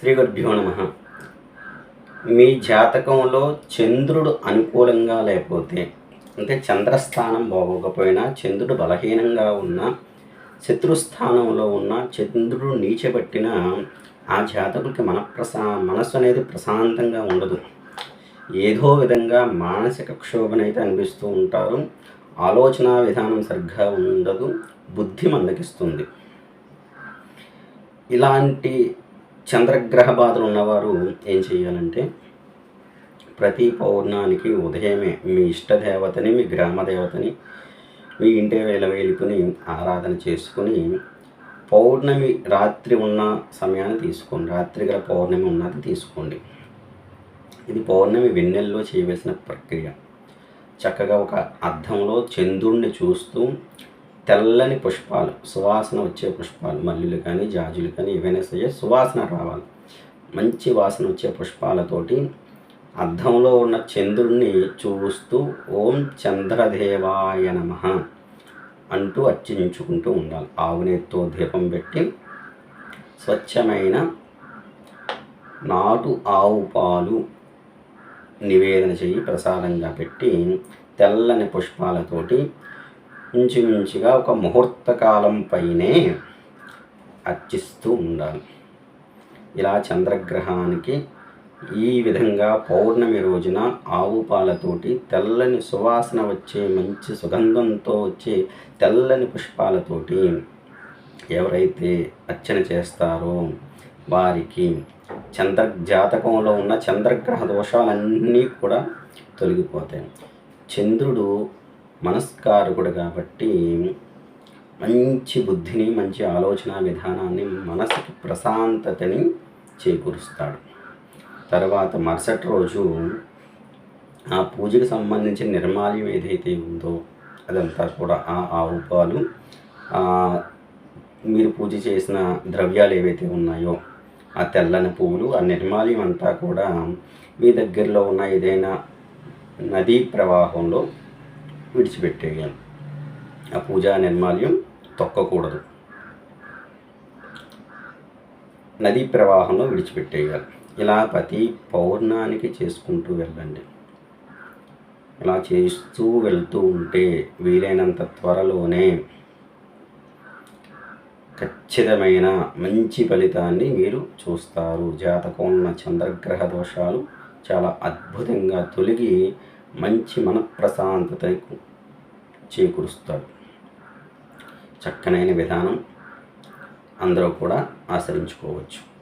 శ్రీ గురుభ్యో నమ. మీ జాతకంలో చంద్రుడు అనుకూలంగా లేకపోతే అంటే చంద్రస్థానం బాగోకపోయినా చంద్రుడు బలహీనంగా ఉన్న శత్రుస్థానంలో ఉన్న చంద్రుడు నీచబట్టిన ఆ జాతకుడికి మన ప్రసా మనస్సు అనేది ప్రశాంతంగా ఉండదు. ఏదో విధంగా మానసిక క్షోభనైతే అనిపిస్తూ ఉంటారు. ఆలోచన విధానం సరిగ్గా ఉండదు. బుద్ధి మందకిస్తుంది. ఇలాంటి చంద్రగ్రహ బాధలు ఉన్నవారు ఏం చేయాలంటే ప్రతి పౌర్ణానికి ఉదయమే మీ ఇష్టదేవతని మీ గ్రామ దేవతని మీ ఇంటి వేల వేలుకుని ఆరాధన చేసుకుని పౌర్ణమి రాత్రి ఉన్న సమయాన్ని తీసుకోండి. రాత్రి గల పౌర్ణమి ఉన్నది తీసుకోండి. ఇది పౌర్ణమి వెన్నెల్లో చేయవలసిన ప్రక్రియ. చక్కగా ఒక అద్దంలో చంద్రుణ్ణి చూస్తూ తెల్లని పుష్పాలు సువాసన వచ్చే పుష్పాలు మల్లులు కానీ జాజులు కానీ ఏవైనా సరే సువాసన రావాలి. మంచి వాసన వచ్చే పుష్పాలతోటి అద్దంలో ఉన్న చంద్రుణ్ణి చూస్తూ ఓం చంద్రదేవాయ నమ అంటూ అర్చించుకుంటూ ఉండాలి. ఆవునేత్తో దీపం పెట్టి స్వచ్ఛమైన నాటు ఆవు పాలు నివేదన చెయ్యి ప్రసాదంగా పెట్టి తెల్లని పుష్పాలతోటి ఇంచుమించుగా ఒక ముహూర్త కాలం పైనే అర్చిస్తూ ఉండాలి. ఇలా చంద్రగ్రహానికి ఈ విధంగా పౌర్ణమి రోజున ఆవు పాలతోటి తెల్లని సువాసన వచ్చే మంచి సుగంధంతో వచ్చే తెల్లని పుష్పాలతోటి ఎవరైతే అర్చన చేస్తారో వారికి చంద్ర జాతకంలో ఉన్న చంద్రగ్రహ దోషాలన్నీ కూడా తొలగిపోతాయి. చంద్రుడు మనస్కారకుడు కాబట్టి మంచి బుద్ధిని మంచి ఆలోచన విధానాన్ని మనసుకి ప్రశాంతతని చేకూరుస్తాడు. తర్వాత మరుసటి రోజు ఆ పూజకు సంబంధించిన నిర్మాల్యం ఏదైతే ఉందో అదంతా కూడా ఆ ఆవు పాలు మీరు పూజ చేసిన ద్రవ్యాలు ఏవైతే ఉన్నాయో ఆ తెల్లని పువ్వులు ఆ నిర్మాల్యం అంతా కూడా మీ దగ్గరలో ఉన్న ఏదైనా నదీ ప్రవాహంలో విడిచిపెట్టేయాలి. ఆ పూజా నిర్మాల్యం తొక్కకూడదు. నదీ ప్రవాహంలో విడిచిపెట్టేయాలి. ఇలా ప్రతి పౌర్ణానికి చేసుకుంటూ వెళ్ళండి. ఇలా చేస్తూ వెళ్తూ ఉంటే వీలైనంత త్వరలోనే ఖచ్చితమైన మంచి ఫలితాన్ని మీరు చూస్తారు. జాతకం ఉన్న చంద్రగ్రహ దోషాలు చాలా అద్భుతంగా తొలగి మంచి మనఃప్రశాంతతకు చేకూరుస్తాడు. చక్కనైన విధానం అందరూ కూడా ఆచరించుకోవచ్చు.